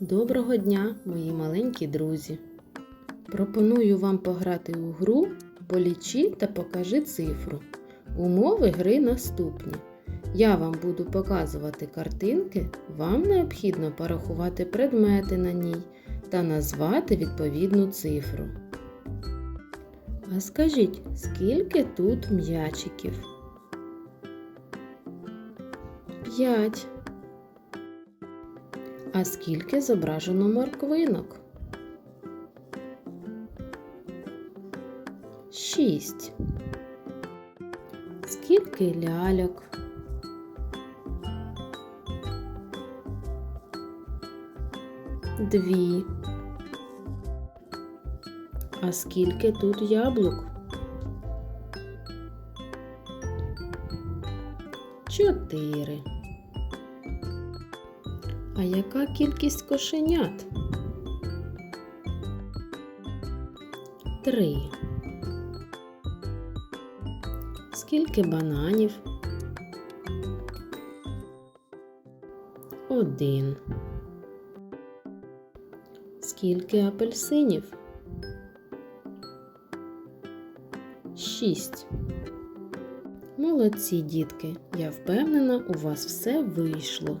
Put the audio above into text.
Доброго дня, мої маленькі друзі! Пропоную вам пограти у гру Полічи та покажи цифру. Умови гри наступні. Я вам буду показувати картинки, вам необхідно порахувати предмети на ній та назвати відповідну цифру. А скажіть, скільки тут м'ячиків? П'ять. А скільки зображено морквинок? Шість. Скільки ляльок? Дві. А скільки тут яблук? Чотири. А яка кількість кошенят? Три. Скільки бананів? Один. Скільки апельсинів? Шість. Молодці, дітки. Я впевнена, у вас все вийшло.